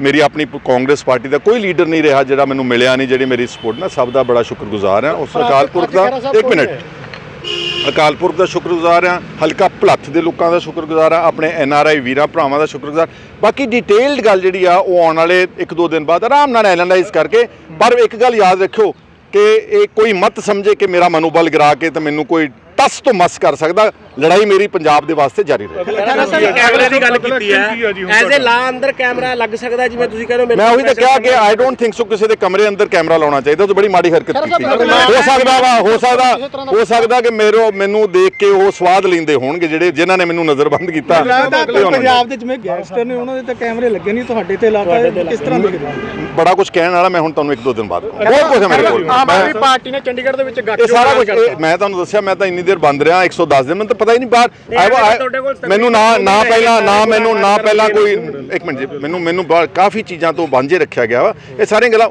ਮੇਰੀ ਆਪਣੀ ਕਾਂਗਰਸ ਪਾਰਟੀ ਦਾ ਕੋਈ ਲੀਡਰ ਨਹੀਂ ਰਿਹਾ ਜਿਹੜਾ ਮੈਨੂੰ ਮਿਲਿਆ ਨਹੀਂ ਜਿਹੜੀ ਮੇਰੀ ਸਪੋਰਟ ਨਾਲ ਸਭ ਦਾ ਬੜਾ ਸ਼ੁਕਰਗੁਜ਼ਾਰ ਹਾਂ। ਉਸ ਅਕਾਲ ਪੁਰਖ ਦਾ ਇੱਕ ਮਿੰਟ। ਅਕਾਲ ਪੁਰਖ ਦਾ ਸ਼ੁਕਰਗੁਜ਼ਾਰ ਹਾਂ ਹਲਕਾ ਭਲੱਥ ਦੇ ਲੋਕਾਂ ਦਾ ਸ਼ੁਕਰਗੁਜ਼ਾਰ ਹਾਂ ਆਪਣੇ ਐਨ ਆਰ ਆਈ ਵੀਰਾਂ ਭਰਾਵਾਂ ਦਾ ਸ਼ੁਕਰਗੁਜ਼ਾਰ। ਬਾਕੀ ਡਿਟੇਲਡ ਗੱਲ ਜਿਹੜੀ ਆ ਉਹ ਆਉਣ ਵਾਲੇ ਇੱਕ ਦੋ ਦਿਨ ਬਾਅਦ ਆਰਾਮ ਨਾਲ ਐਨਾਲਾਈਜ਼ ਕਰਕੇ ਪਰ ਇੱਕ ਗੱਲ ਯਾਦ ਰੱਖਿਓ ਕਿ ਇਹ ਕੋਈ ਮਤ ਸਮਝੇ ਕਿ ਮੇਰਾ ਮਨੋਬਲ ਗਿਰਾ ਕੇ ਤੇ ਮੈਨੂੰ ਕੋਈ ਟਸ ਤੋਂ ਮਸ ਕਰ ਸਕਦਾ। ਲੜਾਈ ਮੇਰੀ ਪੰਜਾਬ ਦੇ ਵਾਸਤੇ ਜਾਰੀ ਰਹੇ। ਖਹਿਰਾ ਸਾਹਿਬ ਕੈਮਰੇ ਦੀ ਗੱਲ ਕੀਤੀ ਹੈ। ਐਜ਼ ਅ ਲਾ ਅੰਦਰ ਕੈਮਰਾ ਲੱਗ ਸਕਦਾ ਜਿਵੇਂ ਤੁਸੀਂ ਕਹਿੰਦੇ ਹੋ ਮੇਰੇ ਮੈਂ ਉਹੀ ਤਾਂ ਕੋਲ ਕਿਹਾ ਕਿ ਆਈ ਡੋਨਟ ਥਿੰਕ ਸੋ ਕਿਸੇ ਦੇ ਕਮਰੇ ਅੰਦਰ ਕੈਮਰਾ ਲਾਉਣਾ ਚਾਹੀਦਾ ਉਹ ਤਾਂ ਬੜੀ ਮਾੜੀ ਹਰਕਤ ਕੀਤੀ ਹੋ। ਸਕਦਾ ਵਾ ਹੋ ਸਕਦਾ ਹੋ ਸਕਦਾ ਕਿ ਮੇਰੋ ਮੈਨੂੰ ਦੇਖ ਕੇ ਉਹ ਸਵਾਦ ਲੈਂਦੇ ਹੋਣਗੇ ਜਿਹੜੇ ਜਿਨ੍ਹਾਂ ਨੇ ਮੈਨੂੰ ਨਜ਼ਰਬੰਦ ਕੀਤਾ। ਪੰਜਾਬ ਦੇ ਜਿਵੇਂ ਗੈਂਗਸਟਰ ਨੇ ਉਹਨਾਂ ਦੇ ਤਾਂ ਕੈਮਰੇ ਲੱਗੇ ਨਹੀਂ ਤੁਹਾਡੇ ਤੇ ਇਲਾਕਾ ਕਿਸ ਤਰ੍ਹਾਂ ਦੇਖਦੇ ਬੜਾ ਕੁਝ ਕਹਿਣ ਵਾਲਾ ਮੈਂ ਹੁਣ ਤੁਹਾਨੂੰ ਇੱਕ ਦੋ ਦਿਨ ਬਾਅਦ। ਬਹੁਤ ਕੁਝ ਹੈ ਮੇਰੇ ਕੋਲ। ਆਮ ਆਦਮੀ ਪਾਰਟੀ ਨੇ ਚੰਡੀਗੜ੍ਹ ਦੇ ਵਿੱਚ ਗੱਠ ਇਹ ਸਾਰਾ ਕੁਝ ਮੈਂ ਤੁਹਾਨੂੰ ਦੱਸਿਆ ਮੈਂ ਤਾਂ ਇੰਨੀ ਦੇਰ ਬੰਦ ਰਿਹਾ 110 ਦਿਨ ਮੈਨੂੰ ਤਾਂ ਪਤਾ ਹੀ ਨਹੀਂ ਬਾਹਰ। ਮੈਨੂੰ ਨਾ ਨਾ ਪਹਿਲਾਂ ਨਾ ਇੱਕ ਮੈਨੂੰ ਨਾ ਪਹਿਲਾਂ ਕੋਈ ਇੱਕ ਮਿੰਟ ਜੀ ਮੈਨੂੰ ਮੈਨੂੰ ਕਾਫੀ ਚੀਜ਼ਾਂ ਤੋਂ ਵਾਂਝੇ ਰੱਖਿਆ ਗਿਆ ਵਾ। ਇਹ ਸਾਰੀਆਂ ਗੱਲਾਂ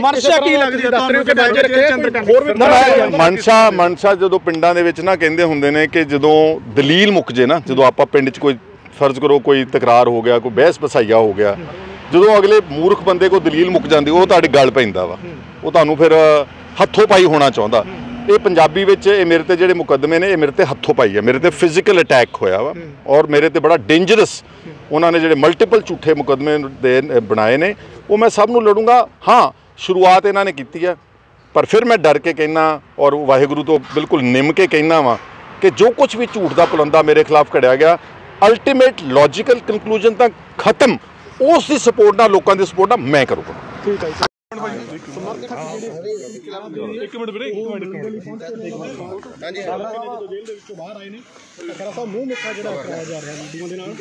ਮਨਸ਼ਾ ਕੀ ਲੱਗਦੀ ਹੈ ਤੁਹਾਨੂੰ ਕਿ ਬਾਜੇ ਰੱਖੇ ਹੋਰ ਵੀ ਨਾ, ਮੈਂ- ਮਨਸ਼ਾ ਮਨਸ਼ਾ ਜਦੋਂ ਪਿੰਡਾਂ ਦੇ ਵਿੱਚ ਨਾ ਕਹਿੰਦੇ ਹੁੰਦੇ ਨੇ ਕਿ ਜਦੋਂ ਦਲੀਲ ਮੁੱਕ ਜੇ ਨਾ ਜਦੋਂ ਆਪਾਂ ਪਿੰਡ 'ਚ ਕੋਈ ਫਰਜ਼ ਕਰੋ ਕੋਈ ਤਕਰਾਰ ਹੋ ਗਿਆ ਕੋਈ ਬਹਿਸ ਬਸਾਈਆ ਹੋ ਗਿਆ ਜਦੋਂ ਅਗਲੇ ਮੂਰਖ ਬੰਦੇ ਕੋ ਦਲੀਲ ਮੁੱਕ ਜਾਂਦੀ ਉਹ ਤੁਹਾਡੀ ਗੱਲ ਪੈਂਦਾ ਵਾ। ਉਹ ਤੁਹਾਨੂੰ ਫਿਰ ਹੱਥੋਂ ਪਾਈ ਹੋਣਾ ਚਾਹੁੰਦਾ। ਇਹ ਪੰਜਾਬੀ ਵਿੱਚ ਇਹ ਮੇਰੇ ਤੇ ਜਿਹੜੇ ਮੁਕੱਦਮੇ ਨੇ, ਇਹ ਮੇਰੇ ਤੇ ਹੱਥੋਂ ਪਾਈ ਆ। ਮੇਰੇ ਤੇ ਫਿਜ਼ੀਕਲ ਅਟੈਕ ਹੋਇਆ ਵਾ ਔਰ ਮੇਰੇ ਤੇ ਬੜਾ ਡੇਂਜਰਸ ਉਹਨਾਂ ਨੇ ਜਿਹੜੇ ਮਲਟੀਪਲ ਝੂਠੇ ਮੁਕੱਦਮੇ ਦੇ ਬਣਾਏ ਨੇ, ਉਹ ਮੈਂ ਸਭ ਨੂੰ ਲੜੂੰਗਾ। ਹਾਂ, ਸ਼ੁਰੂਆਤ ਇਹਨਾਂ ਨੇ ਕੀਤੀ ਹੈ ਪਰ ਫਿਰ ਮੈਂ ਡਰ ਕੇ ਕਹਿਣਾ ਔਰ ਵਾਹਿਗੁਰੂ ਤੋਂ ਬਿਲਕੁਲ ਨਿਮ ਕੇ ਕਹਿਣਾ ਵਾਂ ਕਿ ਜੋ ਕੁਝ ਵੀ ਝੂਠ ਦਾ ਪੁਲੰਦਾ ਮੇਰੇ ਖਿਲਾਫ ਘੜਿਆ ਗਿਆ ਅਲਟੀਮੇਟ ਲੌਜੀਕਲ ਕਨਕਲੂਜਨ ਤਾਂ ਖਤਮ। ਉਸ ਦੀ ਸਪੋਰਟ ਨਾਲ, ਲੋਕਾਂ ਦੀ ਸਪੋਰਟ ਨਾਲ ਮੈਂ ਕਰੂੰਗਾ। ਠੀਕ ਹੈ ਇੱਕ ਮਿੰਟ ਵੀਰੇ ਇੱਕ ਮਿੰਟ। ਹਾਂਜੀ। ਜੇਲ੍ਹ ਦੇ ਵਿੱਚੋਂ ਬਾਹਰ ਆਏ ਨੇ ਖਰਾ ਸਾਹਿਬ ਮੂੰਹ ਮਿੱਠਾ ਜਿਹੜਾ ਕਰਾਇਆ ਜਾ ਰਿਹਾ ਵੀਡੀਓ ਦੇ ਨਾਲ।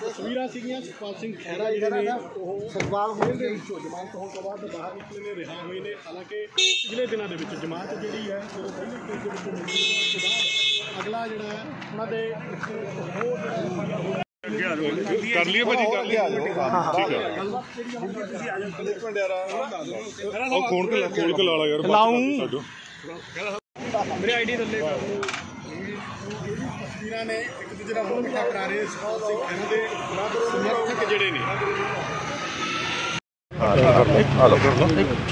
ਤਸਵੀਰਾਂ ਸੀਗੀਆਂ ਸੁਖਪਾਲ ਸਿੰਘ ਖਹਿਰਾ ਜਿਹੜੇ ਨੇ ਉਹ ਸਰਵਾਲ ਹੋਏ ਦੇ ਵਿੱਚੋਂ ਜ਼ਮਾਨਤ ਹੋਣ ਤੋਂ ਬਾਅਦ ਬਾਹਰ ਨਿਕਲੇ ਨੇ ਰਿਹਾ ਹੋਏ ਨੇ। ਹਾਲਾਂਕਿ ਪਿਛਲੇ ਦਿਨਾਂ ਦੇ ਵਿੱਚ ਜਮਾਨਤ ਜਿਹੜੀ ਹੈ ਜਦੋਂ ਪਹਿਲੇ ਕੇਸ ਦੇ ਵਿੱਚੋਂ ਮਿਲੀ ਉਸ ਤੋਂ ਬਾਅਦ ਅਗਲਾ ਜਿਹੜਾ ਹੈ ਉਹਨਾਂ ਦੇ ਹੋਰ ਜਿਹੜਾ ਕਰ ਲਈਏ ਭਾਜੀ ਕਰ ਲਈਏ ਠੀਕ ਹੈ ਉਹ ਖੋਣ ਕੇ ਖੋਲ ਕੇ ਲਾ ਲਾ ਯਾਰ ਲਾਉਂ ਤਸਵੀਰਾਂ ਨੇ ਇੱਕ ਦੂਜੇ ਦਾ ਮੂੰਹ ਮਿੱਠਾ ਕਰਾ ਰਹੇ। ਖਹਿਰਾ ਦੇ ਸਮਰਥਕ ਜਿਹੜੇ ਨੇ।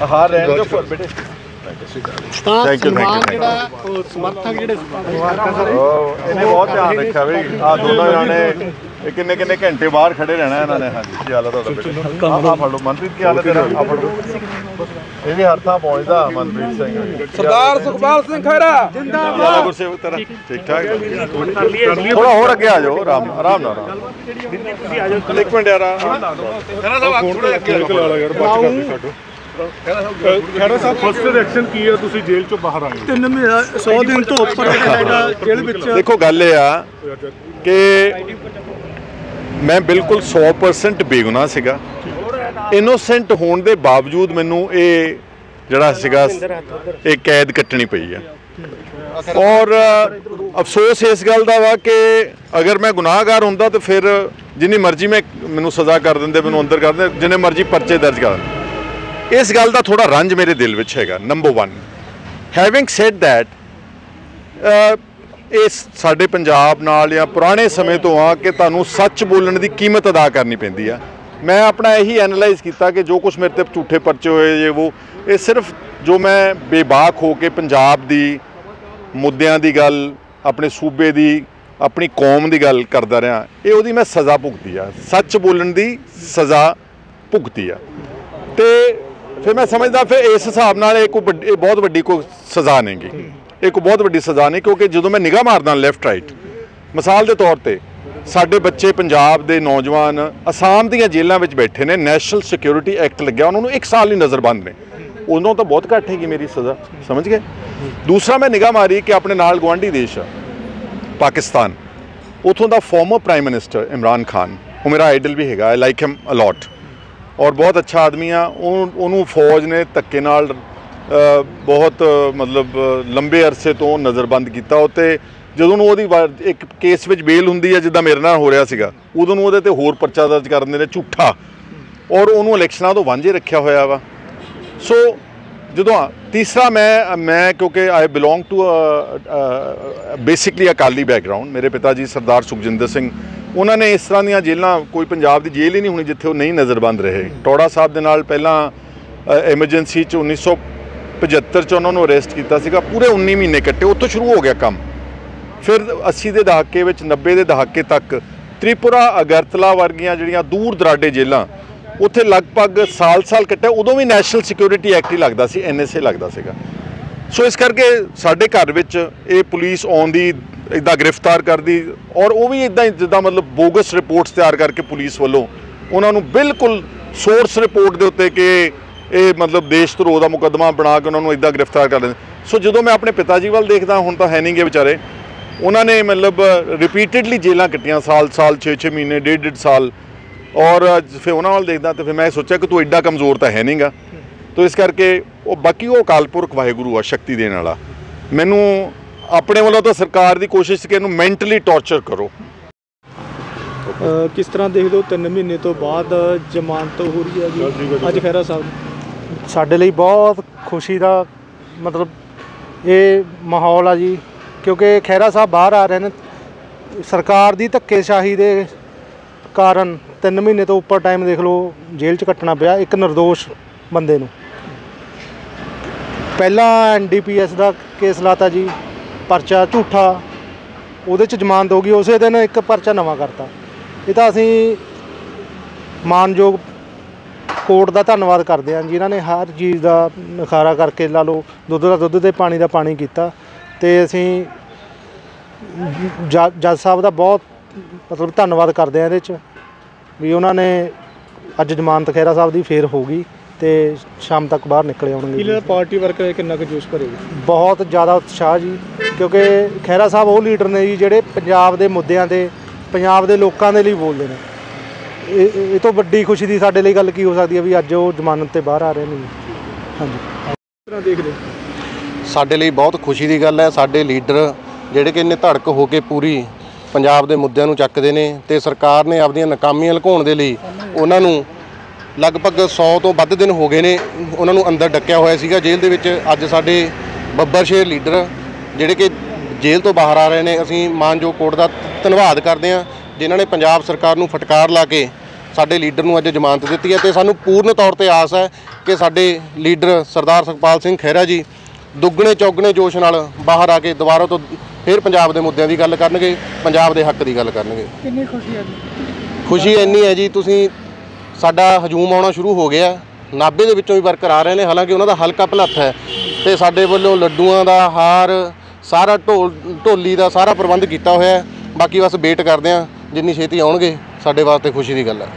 ਹਾਰ ਰਹਿਣ ਦਿਓ ਬੇਟੇ ਤਾਂ ਸਨਮਾਨ. ਜਿਹੜਾ ਉਹ ਸਮਰਥਕ ਜਿਹੜੇ ਉਹ ਇਹਨੇ ਬਹੁਤ ਧਿਆਨ ਰੱਖਿਆ ਵੀ ਆ ਦੋਨੋਂ ਜਾਣੇ ਇਹ ਕਿੰਨੇ ਕਿੰਨੇ ਘੰਟੇ ਬਾਹਰ ਖੜੇ ਰਹਿਣਾ ਇਹਨਾਂ ਨੇ? ਹਾਂਜੀ ਕੀ ਹਾਲ ਹੈ ਤੁਹਾਡਾ ਬੇਟਾ? ਆ ਆ ਫੜ ਲਓ। ਮਨਪ੍ਰੀਤ ਕੀ ਹਾਲ ਹੈ ਤੇਰਾ? ਆ ਫੜ ਲਓ। ਇਹ ਵੀ ਹਰ ਥਾਂ ਪਹੁੰਚਦਾ ਮਨਪ੍ਰੀਤ ਸਿੰਘ। ਸਰਦਾਰ ਸੁਖਪਾਲ ਸਿੰਘ ਖਹਿਰਾ। ਜਿੰਦਾਬਾਦ। ਗੁਰਸੇਵਕ ਤੇਰਾ। ਠੀਕ ਠਾਕ ਥੋੜਾ ਹੋਰ ਅੱਗੇ ਆ ਜਾਓ ਆਰਾਮ ਆਰਾਮ ਨਾਲ ਆਰਾਮ ਨਾਲ। ਇੱਕ ਮਿੰਟ ਯਾਰ ਆ ਕੇ ਖੋਲ ਕੇ ਲਾ ਲਾ ਯਾਰ ਬਾਤ ਕਰਦੇ ਛੱਡੋ ਖੈਰਾ ਸਾਹਿਬ ਫਸਟ ਰਿਐਕਸ਼ਨ ਕੀ ਹੈ ਤੁਸੀਂ ਜੇਲ੍ਹ ਚੋਂ ਬਾਹਰ ਆਏ ਹੋ? ਤਿੰਨ ਮਹੀਨਾ 100 ਦਿਨ ਤੋਂ ਉੱਪਰ ਜਿਹੜਾ ਜੇਲ੍ਹ ਵਿੱਚ। ਦੇਖੋ ਗੱਲ ਇਹ ਆ ਕਿ ਮੈਂ ਬਿਲਕੁਲ 100% ਬੇਗੁਨਾਹ ਸੀਗਾ। ਇਨੋਸੈਂਟ ਹੋਣ ਦੇ ਬਾਵਜੂਦ ਮੈਨੂੰ ਇਹ ਜਿਹੜਾ ਸੀਗਾ, ਇਹ ਕੈਦ ਕੱਟਣੀ ਪਈ ਆ। ਔਰ ਅਫਸੋਸ ਇਸ ਗੱਲ ਦਾ ਵਾ ਕਿ ਅਗਰ ਮੈਂ ਗੁਨਾਹਗਾਰ ਹੁੰਦਾ ਤਾਂ ਫਿਰ ਜਿੰਨੀ ਮਰਜ਼ੀ ਮੈਂ ਮੈਨੂੰ ਸਜ਼ਾ ਕਰ ਦਿੰਦੇ, ਮੈਨੂੰ ਅੰਦਰ ਕਰ ਦਿੰਦੇ, ਜਿੰਨੇ ਮਰਜ਼ੀ ਪਰਚੇ ਦਰਜ ਕਰ ਦਿੰਦੇ। ਇਸ ਗੱਲ ਦਾ ਥੋੜਾ ਰੰਜ ਮੇਰੇ ਦਿਲ ਵਿੱਚ ਹੈਗਾ ਨੰਬਰ 1 ਹੈਵਿੰਗ ਸੈਡ ਥੈਟ ਇਹ ਸਾਡੇ ਪੰਜਾਬ ਨਾਲ ਜਾਂ ਪੁਰਾਣੇ ਸਮੇਂ ਤੋਂ ਆ ਕਿ ਤੁਹਾਨੂੰ ਸੱਚ ਬੋਲਣ ਦੀ ਕੀਮਤ ਅਦਾ ਕਰਨੀ ਪੈਂਦੀ ਆ। ਮੈਂ ਆਪਣਾ ਇਹੀ ਐਨਾਲਾਈਜ਼ ਕੀਤਾ ਕਿ ਜੋ ਕੁਝ ਮੇਰੇ ਤੇ ਝੂਠੇ ਪਰਚੇ ਹੋਏ ਜੇ ਉਹ ਇਹ ਸਿਰਫ ਜੋ ਮੈਂ ਬੇਬਾਕ ਹੋ ਕੇ ਪੰਜਾਬ ਦੀ ਮੁੱਦਿਆਂ ਦੀ ਗੱਲ, ਆਪਣੇ ਸੂਬੇ ਦੀ, ਆਪਣੀ ਕੌਮ ਦੀ ਗੱਲ ਕਰਦਾ ਰਿਹਾ, ਇਹ ਉਹਦੀ ਮੈਂ ਸਜ਼ਾ ਭੁਗਤੀ ਆ। ਸੱਚ ਬੋਲਣ ਦੀ ਸਜ਼ਾ ਭੁਗਤੀ ਆ। ਤੇ ਫਿਰ ਮੈਂ ਸਮਝਦਾ ਫਿਰ ਇਸ ਹਿਸਾਬ ਨਾਲ ਇਹ ਕੋਈ ਵੱਡੀ- ਬਹੁਤ ਵੱਡੀ ਕੋਈ ਸਜ਼ਾ ਨਹੀਂਗੀ। ਇੱਕ ਬਹੁਤ ਵੱਡੀ ਸਜ਼ਾ ਨੇ, ਕਿਉਂਕਿ ਜਦੋਂ ਮੈਂ ਨਿਗਾਹ ਮਾਰਦਾ ਲੈਫਟ ਰਾਈਟ ਮਿਸਾਲ ਦੇ ਤੌਰ ਤੇ ਸਾਡੇ ਬੱਚੇ ਪੰਜਾਬ ਦੇ ਨੌਜਵਾਨ ਅਸਾਮ ਦੀਆਂ ਜੇਲ੍ਹਾਂ ਵਿੱਚ ਬੈਠੇ ਨੇ ਨੈਸ਼ਨਲ ਸਿਕਿਉਰਿਟੀ ਐਕਟ ਲੱਗਿਆ, ਉਹਨਾਂ ਨੂੰ 1 ਸਾਲ ਹੀ ਨਜ਼ਰਬੰਦ ਨੇ। ਉਦੋਂ ਤਾਂ ਬਹੁਤ ਘੱਟ ਹੈਗੀ ਮੇਰੀ ਸਜ਼ਾ, ਸਮਝ ਗਏ? ਦੂਸਰਾ ਮੈਂ ਨਿਗਾਹ ਮਾਰੀ ਕਿ ਆਪਣੇ ਨਾਲ ਗਵਾਂਢੀ ਦੇਸ਼ ਆ, ਪਾਕਿਸਤਾਨ। ਉਥੋਂ ਦਾ former prime minister Imran Khan, ਉਹ ਮੇਰਾ ਆਈਡਲ ਵੀ ਹੈਗਾ ਆਈ ਲਾਈਕ ਹਿਮ ਅਲੋਟ ਔਰ ਬਹੁਤ ਅੱਛਾ ਆਦਮੀ ਆ, ਉਹ, ਉਹਨੂੰ ਫੌਜ ਨੇ ਧੱਕੇ ਨਾਲ ਬਹੁਤ ਮਤਲਬ ਲੰਬੇ ਅਰਸੇ ਤੋਂ ਨਜ਼ਰਬੰਦ ਕੀਤਾ। ਉੱਤੇ ਜਦੋਂ ਨੂੰ ਉਹਦੀ ਵਾ- ਇੱਕ ਕੇਸ ਵਿੱਚ ਬੇਲ ਹੁੰਦੀ ਹੈ, ਜਿੱਦਾਂ ਮੇਰੇ ਨਾਲ ਹੋ ਰਿਹਾ ਸੀਗਾ, ਉਦੋਂ ਨੂੰ ਉਹਦੇ ਤੇ ਹੋਰ ਪਰਚਾ ਦਰਜ ਕਰ ਦਿੰਦੇ ਨੇ, ਝੂਠਾ। ਔਰ ਉਹਨੂੰ ਇਲੈਕਸ਼ਨਾਂ ਤੋਂ ਵਾਂਝੇ ਰੱਖਿਆ ਹੋਇਆ ਵਾ। ਸੋ, ਜਦੋਂ ਤੀਸਰਾ ਮੈਂ ਮੈਂ ਕਿਉਂਕਿ I belong to basically Akali background ਮੇਰੇ ਪਿਤਾ ਜੀ ਸਰਦਾਰ ਸੁਖਜਿੰਦਰ ਸਿੰਘ, ਉਹਨਾਂ ਨੇ ਇਸ ਤਰ੍ਹਾਂ ਦੀਆਂ ਜੇਲ੍ਹਾਂ, ਕੋਈ ਪੰਜਾਬ ਦੀ ਜੇਲ੍ਹ ਹੀ ਨਹੀਂ ਹੋਣੀ ਜਿੱਥੇ ਉਹ ਨਹੀਂ ਨਜ਼ਰਬੰਦ ਰਹੇ। ਟੋੜਾ ਸਾਹਿਬ ਦੇ ਨਾਲ ਪਹਿਲਾਂ ਐਮਰਜੈਂਸੀ ਚ 1975 ਚ ਉਹਨਾਂ ਨੂੰ ਅਰੈਸਟ ਕੀਤਾ ਸੀਗਾ, ਪੂਰੇ 19 ਮਹੀਨੇ ਕੱਟੇ, ਉੱਥੋਂ ਸ਼ੁਰੂ ਹੋ ਗਿਆ ਕੰਮ। ਫਿਰ 80 ਦੇ ਦਹਾਕੇ ਵਿੱਚ 90 ਦੇ ਦਹਾਕੇ ਤੱਕ ਤ੍ਰਿਪੁਰਾ, ਅਗਰਤਲਾ ਵਰਗੀਆਂ ਜਿਹੜੀਆਂ ਦੂਰ ਦਰਾਡੇ ਜੇਲ੍ਹਾਂ, ਉੱਥੇ ਲਗਭਗ ਸਾਲ-ਸਾਲ ਕੱਟਿਆ, ਉਦੋਂ ਵੀ ਨੈਸ਼ਨਲ ਸਿਕਿਉਰਿਟੀ ਐਕਟ ਹੀ ਲੱਗਦਾ ਸੀ ਐਨਐਸਏ ਲੱਗਦਾ ਸੀਗਾ। ਸੋ ਇਸ ਕਰਕੇ ਸਾਡੇ ਘਰ ਵਿੱਚ ਇਹ ਪੁਲਿਸ ਆਉਂਦੀ ਇਦਾਂ ਗ੍ਰਿਫਤਾਰ ਕਰਦੀ, ਔਰ ਉਹ ਵੀ ਇਦਾਂ ਜਿੱਦਾਂ ਮਤਲਬ ਬੋਗਸ ਰਿਪੋਰਟਸ ਤਿਆਰ ਕਰਕੇ ਪੁਲਿਸ ਵੱਲੋਂ ਉਹਨਾਂ ਨੂੰ ਬਿਲਕੁਲ ਸੋਰਸ ਰਿਪੋਰਟ ਦੇ ਉੱਤੇ ਕਿ ਇਹ ਮਤਲਬ ਦੇਸ਼ ਧਰੋਹ ਦਾ ਮੁਕੱਦਮਾ ਬਣਾ ਕੇ ਉਹਨਾਂ ਨੂੰ ਇਦਾਂ ਗ੍ਰਿਫਤਾਰ ਕਰ ਲੈਂਦੇ ਸੋ ਜਦੋਂ ਮੈਂ ਆਪਣੇ ਪਿਤਾ ਜੀ ਵੱਲ ਦੇਖਦਾ ਹੁਣ ਤਾਂ ਹੈ ਨਹੀਂਗੇ ਵਿਚਾਰੇ। ਉਹਨਾਂ ਨੇ ਮਤਲਬ ਰਿਪੀਟਡਲੀ ਜੇਲਾਂ ਕੱਟੀਆਂ ਸਾਲ ਸਾਲ 6-6 ਮਹੀਨੇ ਡੇਢ ਡੇਢ ਸਾਲ। ਔਰ ਫਿਰ ਉਹਨਾਂ ਵੱਲ ਦੇਖਦਾ ਤੇ ਫਿਰ ਮੈਂ ਸੋਚਿਆ ਕਿ ਤੂੰ ਐਡਾ ਕਮਜ਼ੋਰ ਤਾਂ ਹੈ ਨਹੀਂਗਾ ਤੋ ਇਸ ਕਰਕੇ ਉਹ ਬਾਕੀ ਉਹ ਅਕਾਲ ਪੁਰਖ ਵਾਹਿਗੁਰੂ ਆ ਸ਼ਕਤੀ ਦੇਣ ਵਾਲਾ। ਮੈਨੂੰ ਆਪਣੇ ਵੱਲੋਂ ਤਾਂ ਸਰਕਾਰ ਦੀ ਕੋਸ਼ਿਸ਼ ਸੀ ਕਿ ਇਹਨੂੰ ਮੈਂਟਲੀ ਟੌਰਚਰ ਕਰੋ। ਕਿਸ ਤਰ੍ਹਾਂ ਦੇਖਦੇ ਹੋ 3 ਮਹੀਨੇ ਤੋਂ ਬਾਅਦ ਜ਼ਮਾਨਤ ਹੋ ਰਹੀ ਹੈ ਜੀ? ਅੱਜ ਖੈਰਾ ਸਾਹਿਬ। ਸਾਡੇ ਲਈ ਬਹੁਤ ਖੁਸ਼ੀ ਦਾ ਮਤਲਬ ਇਹ ਮਾਹੌਲ ਆ ਜੀ, ਕਿਉਂਕਿ ਖਹਿਰਾ ਸਾਹਿਬ ਬਾਹਰ ਆ ਰਹੇ ਨੇ, ਸਰਕਾਰ ਦੀ ਧੱਕੇਸ਼ਾਹੀ ਦੇ ਕਾਰਨ 3 ਮਹੀਨੇ ਤੋਂ ਉੱਪਰ ਟਾਈਮ ਦੇਖ ਲਓ, ਜੇਲ੍ਹ 'ਚ ਕੱਟਣਾ ਪਿਆ, ਇੱਕ નિર્ਦੋਸ਼ ਬੰਦੇ ਨੂੰ। ਪਹਿਲਾਂ ਐਨਡੀਪੀਐਸ ਦਾ ਕੇਸ ਲਾਤਾ ਜੀ, ਪਰਚਾ ਝੂਠਾ, ਉਹਦੇ 'ਚ ਜ਼ਮਾਨਤ ਹੋ ਗਈ, ਉਸੇ ਦਿਨ ਇੱਕ ਪਰਚਾ ਨਵਾਂ ਕਰਤਾ। ਇਹ ਤਾਂ ਅਸੀਂ ਮਾਨਯੋਗ ਕੋਰਟ ਦਾ ਧੰਨਵਾਦ ਕਰਦੇ ਹਾਂ ਜਿਨ੍ਹਾਂ ਨੇ ਹਰ ਚੀਜ਼ ਦਾ ਨਖਾਰਾ ਕਰਕੇ ਲਾ ਲਓ ਦੁੱਧ ਦਾ ਦੁੱਧ ਤੇ ਪਾਣੀ ਦਾ ਪਾਣੀ ਕੀਤਾ ਤੇ ਅਸੀਂ ਜ- ਜੱਜ ਸਾਹਿਬ ਦਾ ਬਹੁਤ ਮਤਲਬ ਧੰਨਵਾਦ ਕਰਦੇ ਹਾਂ ਇਹਦੇ 'ਚ ਵੀ ਉਹਨਾਂ ਨੇ ਅੱਜ ਜ਼ਮਾਨਤ ਖਹਿਰਾ ਸਾਹਿਬ ਦੀ ਫੇਰ ਹੋ ਗਈ ਤੇ ਸ਼ਾਮ ਤੱਕ ਬਾਹਰ ਨਿਕਲੇ ਆਉਣਗੇ ਕੀ ਜੀ। ਲੱਗਦਾ ਪਾਰਟੀ ਵਰਕਰ ਕਿੰਨਾ ਕੁ ਜੋਸ਼ ਭਰੇਗਾ? ਬਹੁਤ ਜ਼ਿਆਦਾ ਉਤਸ਼ਾਹ ਜੀ ਕਿਉਂਕਿ ਖਹਿਰਾ ਸਾਹਿਬ ਉਹ ਲੀਡਰ ਨੇ ਜੀ ਜਿਹੜੇ ਪੰਜਾਬ ਦੇ ਮੁੱਦਿਆਂ ਤੇ ਪੰਜਾਬ ਦੇ ਲੋਕਾਂ ਦੇ ਲਈ ਬੋਲਦੇ ਨੇ। ਇਹ ਇਹ ਤੋਂ ਵੱਡੀ ਖੁਸ਼ੀ ਦੀ ਸਾਡੇ ਲਈ ਗੱਲ ਕੀ ਹੋ ਸਕਦੀ ਹੈ ਵੀ ਅੱਜ ਉਹ ਜ਼ਮਾਨਤ ਤੇ ਬਾਹਰ ਆ ਰਹੇ ਨੇ ਹਾਂਜੀ। ਕਿਸ ਤਰ੍ਹਾਂ ਦੇਖਦੇ ਸਾਡੇ ਲਈ ਬਹੁਤ ਖੁਸ਼ੀ ਦੀ ਗੱਲ ਹੈ, ਸਾਡੇ ਲੀਡਰ ਜਿਹੜੇ ਕਿ ਇੰਨੇ ਧੜਕ ਹੋ ਕੇ ਪੂਰੀ ਪੰਜਾਬ ਦੇ ਮੁੱਦਿਆਂ ਨੂੰ ਚੱਕਦੇ ਨੇ ਤੇ ਸਰਕਾਰ ਨੇ ਆਪਦੀਆਂ ਨਾਕਾਮੀਆਂ ਲੁਕਾਉਣ ਦੇ ਲਈ ਉਹਨਾਂ ਨੂੰ ਲਗਭਗ 100 ਤੋਂ ਵੱਧ ਦਿਨ ਹੋ ਗਏ ਨੇ, ਉਹਨਾਂ ਨੂੰ ਅੰਦਰ ਡੱਕਿਆ ਹੋਇਆ ਸੀਗਾ ਜੇਲ੍ਹ ਦੇ ਵਿੱਚ। ਅੱਜ ਸਾਡੇ ਬੱਬਰ ਸ਼ੇਰ ਲੀਡਰ ਜਿਹੜੇ ਕਿ ਜੇਲ੍ਹ ਤੋਂ ਬਾਹਰ ਆ ਰਹੇ ਨੇ, ਅਸੀਂ ਮਾਨਯੋਗ ਕੋਰਟ ਦਾ ਧੰਨਵਾਦ ਕਰਦੇ ਹਾਂ। ਜਿਨ੍ਹਾਂ ਨੇ ਪੰਜਾਬ ਸਰਕਾਰ ਨੂੰ ਫਟਕਾਰ ਲਾ ਕੇ ਸਾਡੇ ਲੀਡਰ ਨੂੰ ਅੱਜ ਜ਼ਮਾਨਤ ਦਿੱਤੀ ਹੈ ਤੇ ਸਾਨੂੰ ਪੂਰਨ ਤੌਰ ਤੇ ਆਸ ਹੈ ਕਿ ਸਾਡੇ ਲੀਡਰ ਸਰਦਾਰ ਸੁਖਪਾਲ ਸਿੰਘ ਖਹਿਰਾ ਜੀ ਦੁੱਗਣੇ ਚੌਗਣੇ ਜੋਸ਼ ਨਾਲ ਬਾਹਰ ਆ ਕੇ ਦੁਬਾਰਾ ਤੋਂ ਫਿਰ ਪੰਜਾਬ ਦੇ ਮੁੱਦਿਆਂ ਦੀ ਗੱਲ ਕਰਨਗੇ ਪੰਜਾਬ ਦੇ ਹੱਕ ਦੀ ਗੱਲ ਕਰਨਗੇ। ਕਿੰਨੀ ਖੁਸ਼ੀ ਹੈ ਜੀ? ਖੁਸ਼ੀ ਇੰਨੀ ਹੈ ਜੀ ਤੁਸੀਂ ਸਾਡਾ ਹਜੂਮ ਆਉਣਾ ਸ਼ੁਰੂ ਹੋ ਗਿਆ। ਨਾਭੇ ਦੇ ਵਿੱਚੋਂ ਵੀ ਵਰਕਰ ਆ ਰਹੇ ਨੇ ਹਾਲਾਂਕਿ ਉਹਨਾਂ ਦਾ ਹਲਕਾ ਭਲੱਥ ਹੈ ਤੇ ਸਾਡੇ ਵੱਲੋਂ ਲੱਡੂਆਂ ਦਾ ਹਾਰ ਸਾਰਾ ਢੋਲ ਢੋਲੀ ਦਾ ਸਾਰਾ ਪ੍ਰਬੰਧ ਕੀਤਾ ਹੋਇਆ ਬਾਕੀ ਬਸ ਵੇਟ ਕਰਦੇ ਹਾਂ। ਜਿੰਨੀ ਛੇਤੀ ਆਉਣਗੇ ਸਾਡੇ ਵਾਸਤੇ ਖੁਸ਼ੀ ਦੀ ਗੱਲ ਹੈ